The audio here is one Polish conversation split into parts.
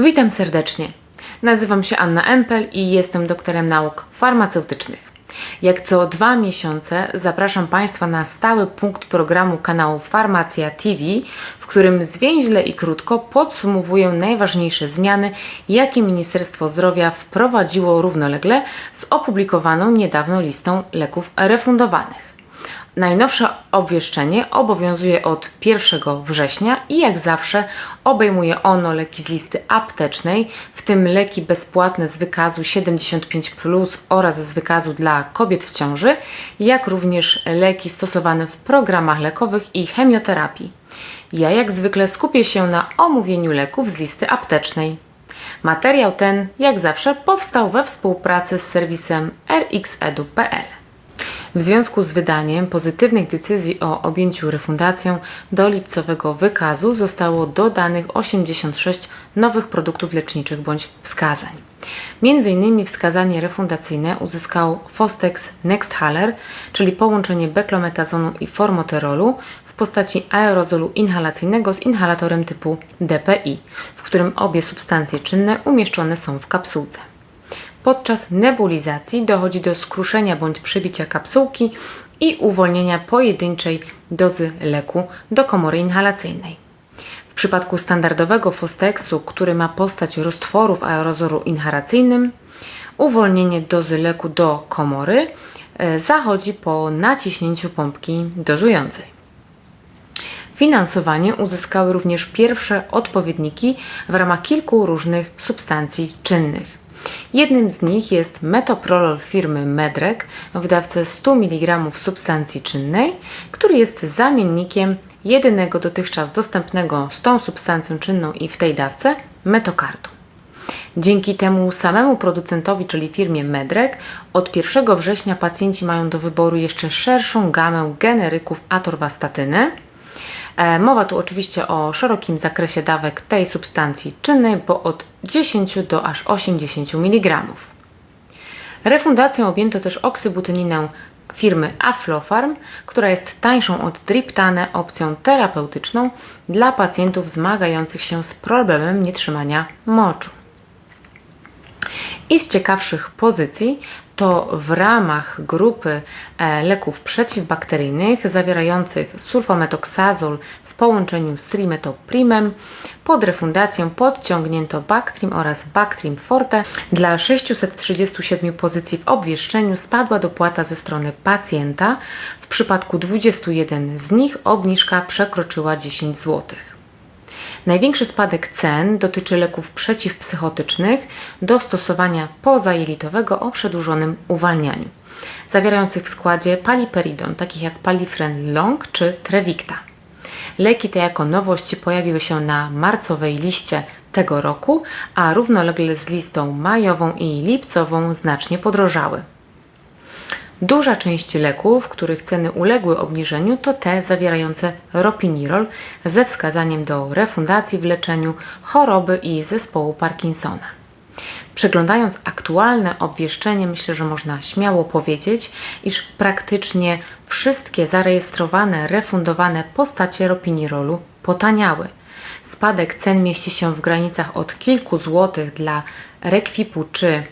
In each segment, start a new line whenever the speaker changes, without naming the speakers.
Witam serdecznie. Nazywam się Anna Empel i jestem doktorem nauk farmaceutycznych. Jak co dwa miesiące zapraszam Państwa na stały punkt programu kanału Farmacja TV, w którym zwięźle i krótko podsumowuję najważniejsze zmiany, jakie Ministerstwo Zdrowia wprowadziło równolegle z opublikowaną niedawno listą leków refundowanych. Najnowsze obwieszczenie obowiązuje od 1 września i jak zawsze obejmuje ono leki z listy aptecznej, w tym leki bezpłatne z wykazu 75 oraz z wykazu dla kobiet w ciąży, jak również leki stosowane w programach lekowych i chemioterapii. Ja jak zwykle skupię się na omówieniu leków z listy aptecznej. Materiał ten, jak zawsze, powstał we współpracy z serwisem rxedu.pl. W związku z wydaniem pozytywnych decyzji o objęciu refundacją do lipcowego wykazu zostało dodanych 86 nowych produktów leczniczych bądź wskazań. Między innymi wskazanie refundacyjne uzyskał Fostex Nexthaler, czyli połączenie beklometazonu i formoterolu w postaci aerozolu inhalacyjnego z inhalatorem typu DPI, w którym obie substancje czynne umieszczone są w kapsułce. Podczas nebulizacji dochodzi do skruszenia bądź przybicia kapsułki i uwolnienia pojedynczej dozy leku do komory inhalacyjnej. W przypadku standardowego Fostexu, który ma postać roztworu w aerozolu inhalacyjnym, uwolnienie dozy leku do komory e, zachodzi po naciśnięciu pompki dozującej. Finansowanie uzyskały również pierwsze odpowiedniki w ramach kilku różnych substancji czynnych. Jednym z nich jest metoprolol firmy Medrec w dawce 100 mg substancji czynnej, który jest zamiennikiem jedynego dotychczas dostępnego z tą substancją czynną i w tej dawce metokardu. Dzięki temu samemu producentowi, czyli firmie Medrec, od 1 września pacjenci mają do wyboru jeszcze szerszą gamę generyków atorwastatyny, E, mowa tu oczywiście o szerokim zakresie dawek tej substancji czynnej, bo od 10 do aż 80 mg. Refundacją objęto też oksybutyninę firmy Aflofarm, która jest tańszą od Driptane opcją terapeutyczną dla pacjentów zmagających się z problemem nietrzymania moczu. I z ciekawszych pozycji to w ramach grupy e, leków przeciwbakteryjnych zawierających sulfametoxazol w połączeniu z trimetoprimem pod refundację podciągnięto Bactrim oraz Bactrim Forte. Dla 637 pozycji w obwieszczeniu spadła dopłata ze strony pacjenta. W przypadku 21 z nich obniżka przekroczyła 10 złotych. Największy spadek cen dotyczy leków przeciwpsychotycznych do stosowania pozajelitowego o przedłużonym uwalnianiu, zawierających w składzie paliperidon, takich jak palifren long czy Trevicta. Leki te jako nowość pojawiły się na marcowej liście tego roku, a równolegle z listą majową i lipcową znacznie podrożały. Duża część leków, których ceny uległy obniżeniu, to te zawierające ropinirol ze wskazaniem do refundacji w leczeniu choroby i zespołu Parkinsona. Przeglądając aktualne obwieszczenie, myślę, że można śmiało powiedzieć, iż praktycznie wszystkie zarejestrowane, refundowane postacie ropinirolu potaniały. Spadek cen mieści się w granicach od kilku złotych dla rekwipu czy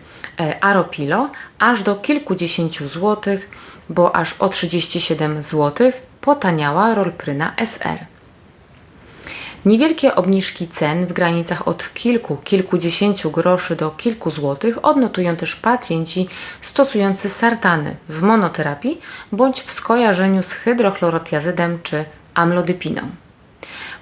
Aropilo aż do kilkudziesięciu złotych, bo aż o 37 zł potaniała Rolpryna SR. Niewielkie obniżki cen w granicach od kilku, kilkudziesięciu groszy do kilku złotych odnotują też pacjenci stosujący sartany w monoterapii bądź w skojarzeniu z hydrochlorotiazydem czy amlodypiną.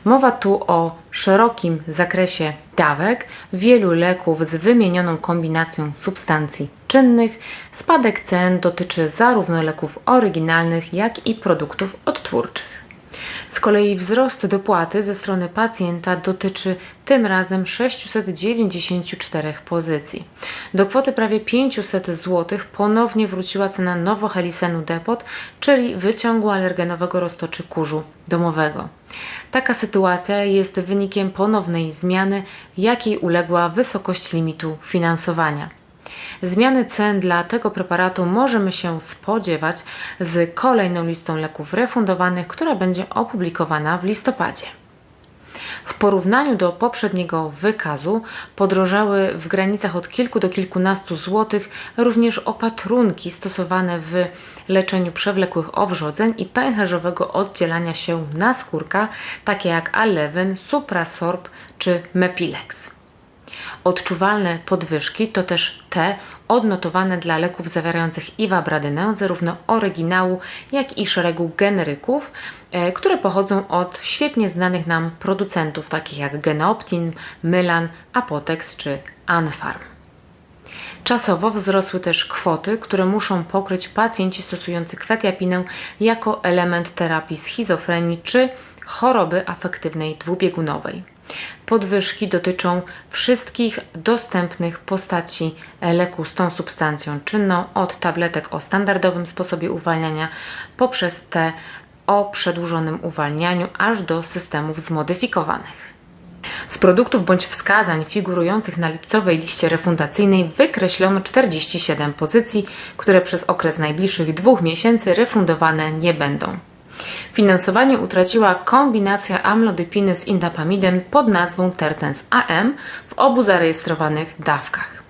Mowa tu o szerokim zakresie dawek wielu leków z wymienioną kombinacją substancji czynnych. Spadek cen dotyczy zarówno leków oryginalnych, jak i produktów odtwórczych. Z kolei wzrost dopłaty ze strony pacjenta dotyczy tym razem 694 pozycji. Do kwoty prawie 500 zł ponownie wróciła cena nowohelisenu depot, czyli wyciągu alergenowego roztoczy kurzu domowego. Taka sytuacja jest wynikiem ponownej zmiany, jakiej uległa wysokość limitu finansowania. Zmiany cen dla tego preparatu możemy się spodziewać z kolejną listą leków refundowanych, która będzie opublikowana w listopadzie. W porównaniu do poprzedniego wykazu podrożały w granicach od kilku do kilkunastu złotych również opatrunki stosowane w leczeniu przewlekłych owrzodzeń i pęcherzowego oddzielania się naskórka, takie jak Aleven, Suprasorb czy Mepilex. Odczuwalne podwyżki to też te odnotowane dla leków zawierających iwabradynę, zarówno oryginału, jak i szeregu generyków, e, które pochodzą od świetnie znanych nam producentów, takich jak Genoptin, Mylan, Apotex czy Anfarm. Czasowo wzrosły też kwoty, które muszą pokryć pacjenci stosujący kwetiapinę jako element terapii schizofrenii czy choroby afektywnej dwubiegunowej. Podwyżki dotyczą wszystkich dostępnych postaci leku z tą substancją czynną, od tabletek o standardowym sposobie uwalniania poprzez te o przedłużonym uwalnianiu, aż do systemów zmodyfikowanych. Z produktów bądź wskazań figurujących na lipcowej liście refundacyjnej wykreślono 47 pozycji, które przez okres najbliższych dwóch miesięcy refundowane nie będą. Finansowanie utraciła kombinacja amlodypiny z indapamidem pod nazwą Tertens AM w obu zarejestrowanych dawkach.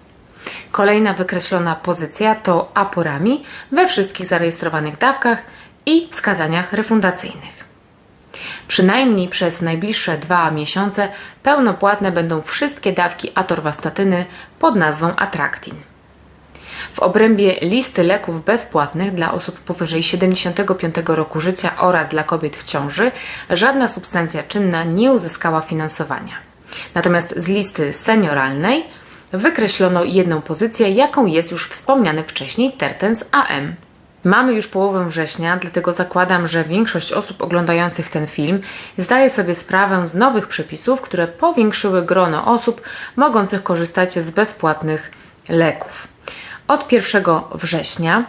Kolejna wykreślona pozycja to aporami we wszystkich zarejestrowanych dawkach i wskazaniach refundacyjnych. Przynajmniej przez najbliższe dwa miesiące pełnopłatne będą wszystkie dawki atorwastatyny pod nazwą Attractin. W obrębie listy leków bezpłatnych dla osób powyżej 75 roku życia oraz dla kobiet w ciąży żadna substancja czynna nie uzyskała finansowania. Natomiast z listy senioralnej wykreślono jedną pozycję, jaką jest już wspomniany wcześniej Tertens AM. Mamy już połowę września, dlatego zakładam, że większość osób oglądających ten film zdaje sobie sprawę z nowych przepisów, które powiększyły grono osób mogących korzystać z bezpłatnych leków. Od 1 września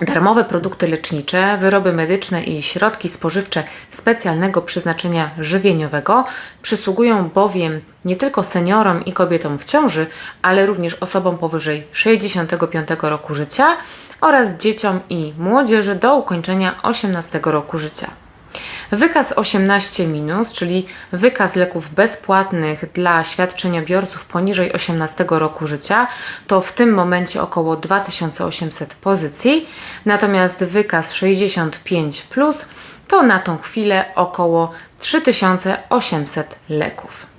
darmowe produkty lecznicze, wyroby medyczne i środki spożywcze specjalnego przeznaczenia żywieniowego przysługują bowiem nie tylko seniorom i kobietom w ciąży, ale również osobom powyżej 65 roku życia oraz dzieciom i młodzieży do ukończenia 18 roku życia. Wykaz 18 minus, czyli wykaz leków bezpłatnych dla świadczeniobiorców poniżej 18 roku życia, to w tym momencie około 2800 pozycji, natomiast wykaz 65 plus to na tą chwilę około 3800 leków.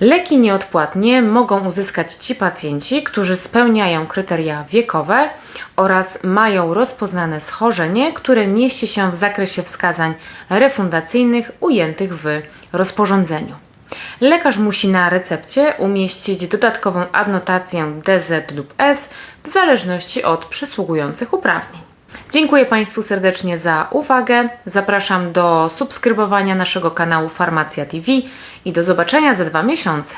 Leki nieodpłatnie mogą uzyskać ci pacjenci, którzy spełniają kryteria wiekowe oraz mają rozpoznane schorzenie, które mieści się w zakresie wskazań refundacyjnych ujętych w rozporządzeniu. Lekarz musi na recepcie umieścić dodatkową adnotację DZ lub S w zależności od przysługujących uprawnień. Dziękuję Państwu serdecznie za uwagę. Zapraszam do subskrybowania naszego kanału Farmacja TV i do zobaczenia za dwa miesiące.